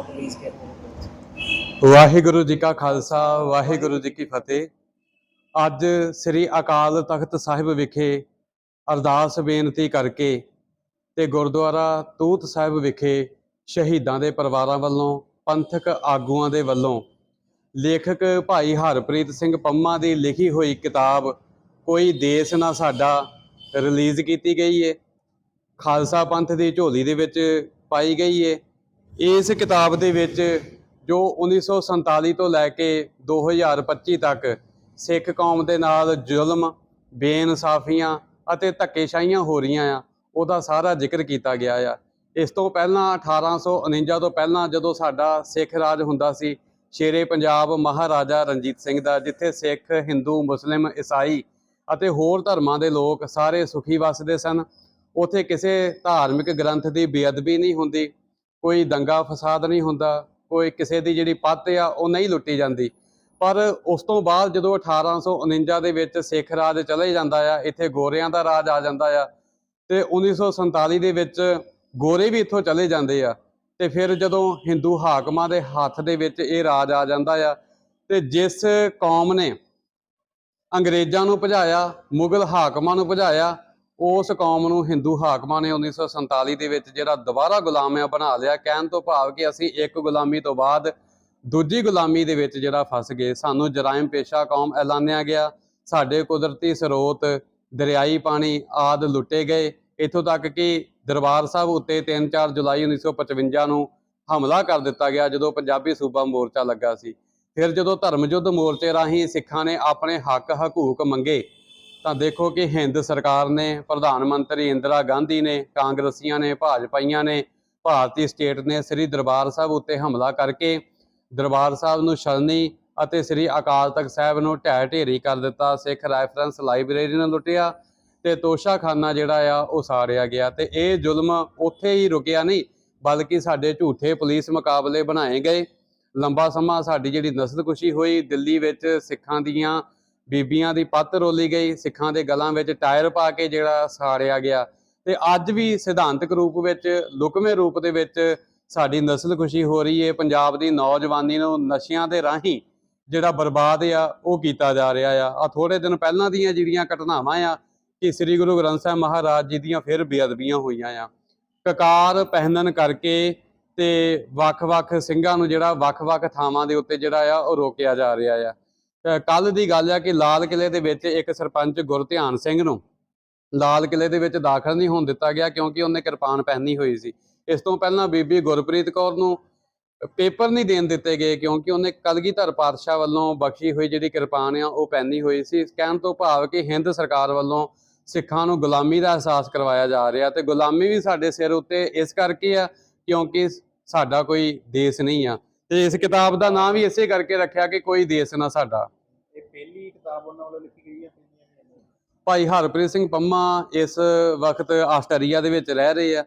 Police ਕੇ ਵਾਹਿਗੁਰੂ ਜੀ ਕਾ ਖਾਲਸਾ, ਵਾਹਿਗੁਰੂ ਜੀ ਕੀ ਫਤਿਹ। ਅੱਜ ਸ੍ਰੀ ਅਕਾਲ ਤਖਤ ਸਾਹਿਬ ਵਿਖੇ ਅਰਦਾਸ ਬੇਨਤੀ ਕਰਕੇ ਤੇ ਗੁਰਦੁਆਰਾ ਤੂਤ ਸਾਹਿਬ ਵਿਖੇ ਸ਼ਹੀਦਾਂ ਦੇ ਪਰਿਵਾਰਾਂ ਵੱਲੋਂ, ਪੰਥਕ ਆਗੂਆਂ ਦੇ ਵੱਲੋਂ, ਲੇਖਕ ਭਾਈ ਹਰਪ੍ਰੀਤ ਸਿੰਘ ਪੰਮਾ ਦੀ ਲਿਖੀ ਹੋਈ ਕਿਤਾਬ, ਕੋਈ ਦੇਸ਼ ਨਾ ਸਾਡਾ, ਰਿਲੀਜ਼ ਕੀਤੀ ਗਈ ਏ। ਖਾਲਸਾ ਪੰਥ ਦੀ ਝੋਲੀ ਦੇ ਵਿੱਚ ਪਾਈ ਗਈ ਏ। ਇਸ ਕਿਤਾਬ ਦੇ ਵਿੱਚ ਜੋ 1947 ਤੋਂ ਲੈ ਕੇ 2025 ਤੱਕ ਸਿੱਖ ਕੌਮ ਦੇ ਨਾਲ ਜ਼ੁਲਮ, ਬੇਇਨਸਾਫੀਆਂ ਅਤੇ ਧੱਕੇਸ਼ਾਹੀਆਂ ਹੋ ਰਹੀਆਂ ਆ, ਉਹਦਾ ਸਾਰਾ ਜ਼ਿਕਰ ਕੀਤਾ ਗਿਆ ਆ। ਇਸ ਤੋਂ ਪਹਿਲਾਂ 1849 ਤੋਂ ਪਹਿਲਾਂ ਜਦੋਂ ਸਾਡਾ ਸਿੱਖ ਰਾਜ ਹੁੰਦਾ ਸੀ, ਸ਼ੇਰੇ ਪੰਜਾਬ ਮਹਾਰਾਜਾ ਰਣਜੀਤ ਸਿੰਘ ਦਾ, ਜਿੱਥੇ ਸਿੱਖ, ਹਿੰਦੂ, ਮੁਸਲਿਮ, ਈਸਾਈ ਅਤੇ ਹੋਰ ਧਰਮਾਂ ਦੇ ਲੋਕ ਸਾਰੇ ਸੁਖੀ ਵਸਦੇ ਸਨ, ਉਥੇ ਕਿਸੇ ਧਾਰਮਿਕ ਗ੍ਰੰਥ ਦੀ ਬੇਅਦਬੀ ਨਹੀਂ ਹੁੰਦੀ। ਕੋਈ ਦੰਗਾ ਫਸਾਦ ਨਹੀਂ ਹੁੰਦਾ, ਕੋਈ ਕਿਸੇ ਦੀ ਜਿਹੜੀ ਪੱਤ ਆ, ਉਹ ਨਹੀਂ ਲੁੱਟੀ ਜਾਂਦੀ। ਪਰ ਉਸ ਤੋਂ ਬਾਅਦ ਜਦੋਂ 1849 ਦੇ ਵਿੱਚ ਸਿੱਖ ਰਾਜ ਚਲੇ ਜਾਂਦਾ ਆ, ਇੱਥੇ ਗੋਰਿਆਂ ਦਾ ਰਾਜ ਆ ਜਾਂਦਾ ਆ, ਤੇ 1947 ਦੇ ਵਿੱਚ ਗੋਰੇ ਵੀ ਇੱਥੋਂ ਚਲੇ ਜਾਂਦੇ ਆ। ਤੇ ਫਿਰ ਜਦੋਂ ਹਿੰਦੂ ਹਾਕਮਾਂ ਦੇ ਹੱਥ ਦੇ ਵਿੱਚ ਇਹ ਰਾਜ ਆ ਜਾਂਦਾ ਆ, ਤੇ ਜਿਸ ਕੌਮ ਨੇ ਅੰਗਰੇਜ਼ਾਂ ਨੂੰ ਭਜਾਇਆ, ਮੁਗਲ ਹਾਕਮਾਂ ਨੂੰ ਭਜਾਇਆ ਉਸ ਕੌਮ ਨੂੰ ਹਿੰਦੂ ਹਾਕਮਾਂ ਨੇ 1947 ਦੇ ਵਿੱਚ ਜਿਹੜਾ ਦੁਬਾਰਾ ਗੁਲਾਮਿਆਂ ਬਣਾ ਲਿਆ, ਕਹਿਣ ਤੋਂ ਭਾਵ ਕਿ ਅਸੀਂ ਇੱਕ ਗੁਲਾਮੀ ਤੋਂ ਬਾਅਦ ਦੂਜੀ ਗੁਲਾਮੀ ਦੇ ਵਿੱਚ ਜਿਹੜਾ ਫਸ ਗਏ। ਸਾਨੂੰ ਜਰਾਇਮ ਪੇਸ਼ਾ ਕੌਮ ਐਲਾਨਿਆ ਗਿਆ। ਸਾਡੇ ਕੁਦਰਤੀ ਸਰੋਤ, ਦਰਿਆਈ ਪਾਣੀ ਆਦ ਲੁੱਟੇ ਗਏ। ਇੱਥੋਂ ਤੱਕ ਕਿ ਦਰਬਾਰ ਸਾਹਿਬ ਉੱਤੇ 3-4 ਜੁਲਾਈ 1955 ਨੂੰ ਹਮਲਾ ਕਰ ਦਿੱਤਾ ਗਿਆ, ਜਦੋਂ ਪੰਜਾਬੀ ਸੂਬਾ ਮੋਰਚਾ ਲੱਗਾ ਸੀ। ਫਿਰ ਜਦੋਂ ਧਰਮ ਯੁੱਧ ਮੋਰਚੇ ਰਾਹੀਂ ਸਿੱਖਾਂ ਨੇ ਆਪਣੇ ਹੱਕ ਹਕੂਕ ਮੰਗੇ ਤਾਂ ਦੇਖੋ ਕਿ ਹਿੰਦ ਸਰਕਾਰ ਨੇ, ਪ੍ਰਧਾਨ ਮੰਤਰੀ ਇੰਦਰਾ ਗਾਂਧੀ ਨੇ, ਕਾਂਗਰਸੀਆਂ ਨੇ, ਭਾਜਪਾਈਆਂ ਨੇ, ਭਾਰਤੀ ਸਟੇਟ ਨੇ ਸ੍ਰੀ ਦਰਬਾਰ ਸਾਹਿਬ ਉੱਤੇ ਹਮਲਾ ਕਰਕੇ ਦਰਬਾਰ ਸਾਹਿਬ ਨੂੰ ਛਲਣੀ ਅਤੇ ਸ੍ਰੀ ਅਕਾਲ ਤਖਤ ਸਾਹਿਬ ਨੂੰ ਢਹਿ ਢੇਰੀ ਕਰ ਦਿੱਤਾ, ਸਿੱਖ ਰੈਫਰੈਂਸ ਲਾਇਬ੍ਰੇਰੀ ਨੂੰ ਲੁੱਟਿਆ ਤੇ ਤੋਸ਼ਾਖਾਨਾ ਜਿਹੜਾ ਆ ਉਹ ਸਾੜਿਆ ਗਿਆ ਤੇ ਇਹ ਜ਼ੁਲਮ ਉੱਥੇ ਹੀ ਰੁਕਿਆ ਨਹੀਂ, ਬਲਕਿ ਸਾਡੇ ਝੂਠੇ ਪੁਲਿਸ ਮੁਕਾਬਲੇ ਬਣਾਏ ਗਏ। ਲੰਬਾ ਸਮਾਂ ਸਾਡੀ ਜਿਹੜੀ ਨਸਲਕੁਸ਼ੀ ਹੋਈ, ਦਿੱਲੀ ਵਿੱਚ ਸਿੱਖਾਂ ਦੀਆਂ ਬੀਬੀਆਂ ਦੀ ਪੱਤ ਰੋਲੀ ਗਈ, ਸਿੱਖਾਂ ਦੇ ਗਲਾਂ ਵਿੱਚ ਟਾਇਰ ਪਾ ਕੇ ਜਿਹੜਾ ਸਾੜਿਆ ਗਿਆ। ਤੇ ਅੱਜ ਵੀ ਸਿਧਾਂਤਕ ਰੂਪ ਵਿੱਚ, ਲੁਕਵੇਂ ਰੂਪ ਦੇ ਵਿੱਚ ਸਾਡੀ ਨਸਲ ਖੁਸ਼ੀ ਹੋ ਰਹੀ ਹੈ ਪੰਜਾਬ ਦੀ ਨੌਜਵਾਨੀ ਨੂੰ ਨਸ਼ਿਆਂ ਦੇ ਰਾਹੀਂ ਜਿਹੜਾ ਬਰਬਾਦ ਆ, ਉਹ ਕੀਤਾ ਜਾ ਰਿਹਾ ਆ। ਆ ਥੋੜੇ ਦਿਨ ਪਹਿਲਾਂ ਦੀਆਂ ਜਿਹੜੀਆਂ ਘਟਨਾਵਾਂ ਆ, ਕਿ ਸ੍ਰੀ ਗੁਰੂ ਗ੍ਰੰਥ ਸਾਹਿਬ ਮਹਾਰਾਜ ਜੀ ਦੀਆਂ ਫਿਰ ਬੇਅਦਬੀਆਂ ਹੋਈਆਂ ਆ। ਕਕਾਰ ਪਹਿਨਣ ਕਰਕੇ ਤੇ ਵੱਖ-ਵੱਖ ਸਿੰਘਾਂ ਨੂੰ ਜਿਹੜਾ ਵੱਖ-ਵੱਖ ਥਾਵਾਂ ਦੇ ਉੱਤੇ ਜਿਹੜਾ ਆ, ਉਹ ਰੋਕਿਆ ਜਾ ਰਿਹਾ ਆ। ਕੱਲ ਦੀ ਗੱਲ ਆ ਕਿ ਲਾਲ ਕਿਲੇ ਦੇ ਵਿੱਚ ਇੱਕ ਸਰਪੰਚ ਗੁਰਧਿਆਨ ਸਿੰਘ ਨੂੰ ਲਾਲ ਕਿਲੇ ਦੇ ਵਿੱਚ ਦਾਖਲ ਨਹੀਂ ਹੋਣ ਦਿੱਤਾ ਗਿਆ ਕਿਉਂਕਿ ਉਹਨੇ ਕਿਰਪਾਨ ਪਹਿਨੀ ਹੋਈ ਸੀ। ਇਸ ਤੋਂ ਪਹਿਲਾਂ ਬੀਬੀ ਗੁਰਪ੍ਰੀਤ ਕੌਰ ਨੂੰ ਪੇਪਰ ਨਹੀਂ ਦੇਣ ਦਿੱਤੇ ਗਏ ਕਿਉਂਕਿ ਉਹਨੇ ਕਲਗੀਧਰ ਪਾਤਸ਼ਾਹ ਵੱਲੋਂ ਬਖਸ਼ੀ ਹੋਈ ਜਿਹੜੀ ਕਿਰਪਾਨ ਆ, ਉਹ ਪਹਿਨੀ ਹੋਈ ਸੀ। ਕਹਿਣ ਤੋਂ ਭਾਵ ਕਿ ਹਿੰਦ ਸਰਕਾਰ ਵੱਲੋਂ ਸਿੱਖਾਂ ਨੂੰ ਗੁਲਾਮੀ ਦਾ ਅਹਿਸਾਸ ਕਰਵਾਇਆ ਜਾ ਰਿਹਾ ਤੇ ਗੁਲਾਮੀ ਵੀ ਸਾਡੇ ਸਿਰ ਉੱਤੇ ਇਸ ਕਰਕੇ ਆ ਕਿਉਂਕਿ ਸਾਡਾ ਕੋਈ ਦੇਸ਼ ਨਹੀਂ ਆ। ਤੇ ਇਸ ਕਿਤਾਬ ਦਾ ਨਾਮ ਵੀ ਇਸੇ ਕਰਕੇ ਰੱਖਿਆ ਕਿ ਕੋਈ ਦੇਸ਼ ਨਾ ਸਾਡਾ। ਇਹ ਪਹਿਲੀ ਕਿਤਾਬ ਉਹਨਾਂ ਵੱਲੋਂ ਲਿਖੀ ਗਈ ਹੈ ਭਾਈ ਹਰਪ੍ਰੀਤ ਸਿੰਘ ਪੰਮਾ ਇਸ ਵਕਤ ਆਸਟਰੀਆ ਦੇ ਵਿੱਚ ਰਹਿ ਰਹੇ ਆ।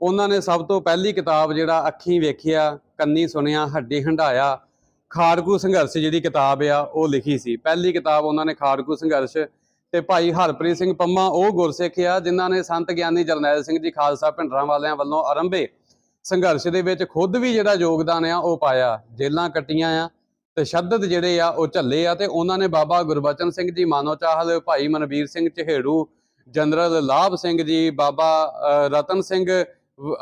ਉਹਨਾਂ ਨੇ ਸਭ ਤੋਂ ਪਹਿਲੀ ਕਿਤਾਬ ਜਿਹੜਾ ਅੱਖੀਂ ਵੇਖਿਆ ਕੰਨੀ ਸੁਣਿਆ ਹੱਡੀ ਹੰਡਾਇਆ ਖਾੜਕੂ ਸੰਘਰਸ਼ ਜਿਹੜੀ ਕਿਤਾਬ ਆ ਉਹ ਲਿਖੀ ਸੀ। ਪਹਿਲੀ ਕਿਤਾਬ ਉਹਨਾਂ ਨੇ ਖਾੜਕੂ ਸੰਘਰਸ਼ ਤੇ ਭਾਈ ਹਰਪ੍ਰੀਤ ਸਿੰਘ ਪੰਮਾ ਉਹ ਗੁਰਸਿੱਖ ਆ ਜਿਨ੍ਹਾਂ ਨੇ ਸੰਤ ਗਿਆਨੀ ਜਰਨੈਲ ਸਿੰਘ ਜੀ ਖਾਲਸਾ ਭਿੰਡਰਾਂ ਵਾਲਿਆਂ ਵੱਲੋਂ ਆਰੰਭੇ। ਸੰਘਰਸ਼ ਦੇ ਵਿੱਚ ਖੁਦ ਵੀ ਜਿਹੜਾ ਯੋਗਦਾਨ ਆ, ਉਹ ਪਾਇਆ ਜੇਲਾਂ ਕੱਟੀਆਂ ਆ ਤਸ਼ੱਦਦ ਜਿਹੜੇ ਆ, ਉਹ ਝੱਲੇ ਆ ਤੇ ਉਹਨਾਂ ਨੇ ਬਾਬਾ ਗੁਰਬਚਨ ਸਿੰਘ ਜੀ, ਮਾਨੋ ਚਾਹਲ, ਭਾਈ ਮਨਵੀਰ ਸਿੰਘ ਚਹੇੜੂ, ਜਨਰਲ ਲਾਭ ਸਿੰਘ ਜੀ, ਬਾਬਾ ਰਤਨ ਸਿੰਘ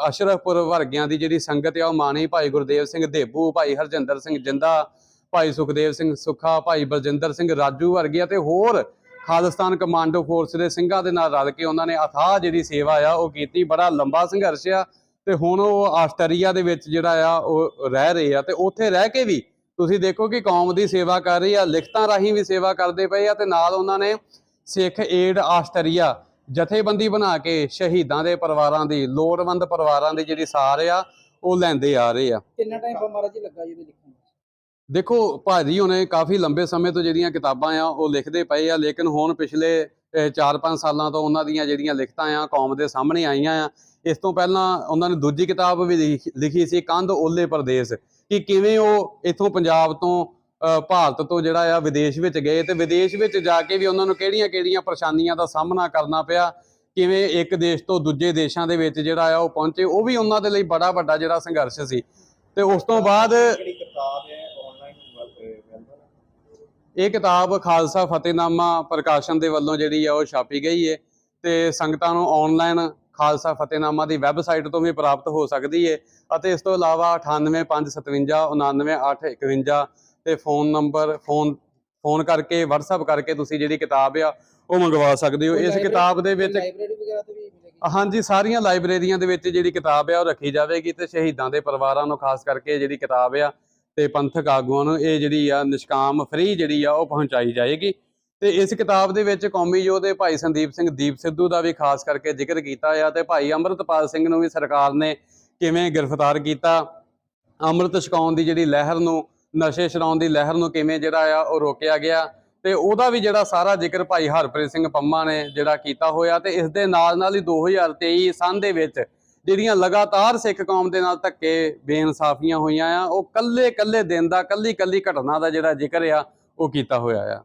ਅਸ਼ਰਫਪੁਰ ਵਰਗਿਆਂ ਦੀ ਜਿਹੜੀ ਸੰਗਤ ਆ, ਉਹ ਮਾਣੀ ਭਾਈ ਗੁਰਦੇਵ ਸਿੰਘ ਦੇਬੂ, ਭਾਈ ਹਰਜਿੰਦਰ ਸਿੰਘ ਜਿੰਦਾ, ਭਾਈ ਸੁਖਦੇਵ ਸਿੰਘ ਸੁਖਾ, ਭਾਈ ਬਲਜਿੰਦਰ ਸਿੰਘ ਰਾਜੂ ਵਰਗਿਆਂ ਤੇ ਹੋਰ ਖਾਲਿਸਤਾਨ ਕਮਾਂਡੋ ਫੋਰਸ ਦੇ ਸਿੰਘਾਂ ਦੇ ਨਾਲ ਰਲ ਕੇ ਉਹਨਾਂ ਨੇ ਅਥਾਹ ਜਿਹੜੀ ਸੇਵਾ ਆ, ਉਹ ਕੀਤੀ। ਬੜਾ ਲੰਬਾ ਸੰਘਰਸ਼ ਆ। ਤੇ ਹੁਣ ਉਹ ਆਸਟਰੀਆ ਦੇ ਵਿੱਚ ਜਿਹੜਾ ਆ ਉਹ ਰਹਿ ਰਹੇ ਆ ਤੇ ਉੱਥੇ ਰਹਿ ਕੇ ਵੀ ਤੁਸੀਂ ਦੇਖੋ ਕਿ ਕੌਮ ਦੀ ਸੇਵਾ ਕਰ ਰਹੀ ਆ ਲਿਖਤਾਂ ਰਾਹੀਂ ਵੀ ਸੇਵਾ ਕਰਦੇ ਪਏ ਆ ਤੇ ਨਾਲ ਉਹਨਾਂ ਨੇ ਸਿੱਖ ਏਡ ਆਸਟਰੀਆ ਜਥੇਬੰਦੀ ਬਣਾ ਕੇ ਸ਼ਹੀਦਾਂ ਦੇ ਪਰਿਵਾਰਾਂ ਦੀ ਲੋੜਵੰਦ ਪਰਿਵਾਰਾਂ ਦੀ ਜਿਹੜੀ ਸਾਰ ਆ ਉਹ ਲੈਂਦੇ ਆ ਰਹੇ ਆ। ਕਿੰਨਾ ਟਾਈਮ ਬਾ ਮਹਾਰਾਜ ਜੀ ਲੱਗਾ ਜੀ ਲਿਖਣ ਦੇਖੋ ਭਾਜੀ ਹੁਣੇ ਕਾਫੀ ਲੰਬੇ ਸਮੇਂ ਤੋਂ ਜਿਹੜੀਆਂ ਕਿਤਾਬਾਂ ਆ ਉਹ ਲਿਖਦੇ ਪਏ ਆ ਲੇਕਿਨ ਹੁਣ ਪਿਛਲੇ 4-5 ਸਾਲਾਂ ਤੋਂ ਉਹਨਾਂ ਦੀਆਂ ਜਿਹੜੀਆਂ ਲਿਖਤਾਂ ਆ ਕੌਮ ਦੇ ਸਾਹਮਣੇ ਆਈਆਂ ਆ ਇਸ ਤੋਂ ਪਹਿਲਾਂ ਉਹਨਾਂ ਨੇ ਦੂਜੀ ਕਿਤਾਬ ਵੀ ਲਿਖ- ਸੀ ਕੰਧ ਓਲੇ ਪ੍ਰਦੇਸ਼ ਕਿ ਕਿਵੇਂ ਉਹ ਇਥੋਂ ਪੰਜਾਬ ਤੋਂ ਭਾਰਤ ਤੋਂ ਜਿਹੜਾ ਆ ਵਿਦੇਸ਼ ਵਿੱਚ ਗਏ ਤੇ ਵਿਦੇਸ਼ ਵਿੱਚ ਜਾ ਕੇ ਵੀ ਉਹਨਾਂ ਨੂੰ ਕਿਹੜੀਆਂ-ਕਿਹੜੀਆਂ ਪਰੇਸ਼ਾਨੀਆਂ ਦਾ ਸਾਹਮਣਾ ਕਰਨਾ ਪਿਆ ਕਿਵੇਂ ਇੱਕ ਦੇਸ਼ ਤੋਂ ਦੂਜੇ ਦੇਸ਼ਾਂ ਦੇ ਵਿੱਚ ਜਿਹੜਾ ਆ ਉਹ ਪਹੁੰਚੇ ਉਹ ਵੀ ਉਹਨਾਂ ਦੇ ਲਈ ਬੜਾ ਵੱਡਾ ਜਿਹੜਾ ਸੰਘਰਸ਼ ਸੀ। ਤੇ ਉਸ ਤੋਂ ਬਾਅਦ ਇਹ ਕਿਤਾਬ ਖਾਲਸਾ ਫਤਿਹਨਾਮਾ ਪ੍ਰਕਾਸ਼ਨ ਦੇ ਵੱਲੋਂ ਜਿਹੜੀ ਆ ਉਹ ਛਾਪੀ ਗਈ ਹੈ ਤੇ ਸੰਗਤਾਂ ਨੂੰ ਆਨਲਾਈਨ ਖਾਲਸਾ ਫਤਿਹਨਾਮਾ ਦੀ ਵੈਬਸਾਈਟ ਤੋਂ ਵੀ ਪ੍ਰਾਪਤ ਹੋ ਸਕਦੀ ਹੈ ਅਤੇ ਇਸ ਤੋਂ ਇਲਾਵਾ 9857599851 ਤੇ ਫੋਨ ਨੰਬਰ ਫੋਨ ਫੋਨ ਕਰਕੇ WhatsApp ਕਰਕੇ ਤੁਸੀਂ ਜਿਹੜੀ ਕਿਤਾਬ ਆ ਉਹ ਮੰਗਵਾ ਸਕਦੇ ਹੋ। ਇਸ ਕਿਤਾਬ ਦੇ ਵਿੱਚ ਲਾਇਬ੍ਰੇਰੀ ਵਗੈਰਾ ਤੇ ਵੀ ਮਿਲੇਗੀ? ਹਾਂਜੀ ਸਾਰੀਆਂ ਲਾਇਬ੍ਰੇਰੀਆਂ ਦੇ ਵਿੱਚ ਜਿਹੜੀ ਕਿਤਾਬ ਆ ਉਹ ਰੱਖੀ ਜਾਵੇਗੀ ਤੇ ਸ਼ਹੀਦਾਂ ਦੇ ਪਰਿਵਾਰਾਂ ਨੂੰ ਖਾਸ ਕਰਕੇ ਜਿਹੜੀ ਕਿਤਾਬ ਆ ਤੇ ਪੰਥਕ ਆਗੂਆਂ ਨੂੰ ਇਹ ਜਿਹੜੀ ਆ ਨਿਸ਼ਕਾਮ ਫ੍ਰੀ ਜਿਹੜੀ ਆ ਉਹ ਪਹੁੰਚਾਈ ਜਾਏਗੀ। ਤੇ ਇਸ ਕਿਤਾਬ ਦੇ ਵਿੱਚ ਕੌਮੀ ਯੋਧੇ ਭਾਈ ਸੰਦੀਪ ਸਿੰਘ ਦੀਪ ਸਿੱਧੂ ਦਾ ਵੀ ਖਾਸ ਕਰਕੇ ਜ਼ਿਕਰ ਕੀਤਾ ਆ ਤੇ ਭਾਈ ਅੰਮ੍ਰਿਤਪਾਲ ਸਿੰਘ ਨੂੰ ਵੀ ਸਰਕਾਰ ਨੇ ਕਿਵੇਂ ਗ੍ਰਿਫਤਾਰ ਕੀਤਾ, ਅੰਮ੍ਰਿਤ ਛਕਾਉਣ ਦੀ ਜਿਹੜੀ ਲਹਿਰ ਨੂੰ, ਨਸ਼ੇ ਛਡਾਉਣ ਦੀ ਲਹਿਰ ਨੂੰ ਕਿਵੇਂ ਜਿਹੜਾ ਆ ਉਹ ਰੋਕਿਆ ਗਿਆ ਤੇ ਉਹਦਾ ਵੀ ਜਿਹੜਾ ਸਾਰਾ ਜ਼ਿਕਰ ਭਾਈ ਹਰਪ੍ਰੀਤ ਸਿੰਘ ਪੰਮਾ ਨੇ ਜਿਹੜਾ ਕੀਤਾ ਹੋਇਆ ਤੇ ਇਸ ਦੇ ਨਾਲ ਨਾਲ ਹੀ 2023 ਸੰਨ ਦੇ ਵਿੱਚ ਜਿਹੜੀਆਂ ਲਗਾਤਾਰ ਸਿੱਖ ਕੌਮ ਦੇ ਨਾਲ ਧੱਕੇ, ਬੇਇਨਸਾਫੀਆਂ ਹੋਈਆਂ ਆ, ਉਹ ਕੱਲੇ ਕੱਲੇ ਦਿਨ ਦਾ ਕੱਲੀ ਕੱਲੀ ਘਟਨਾ ਦਾ ਜਿਹੜਾ ਜ਼ਿਕਰ ਆ, ਉਹ ਕੀਤਾ ਹੋਇਆ ਆ।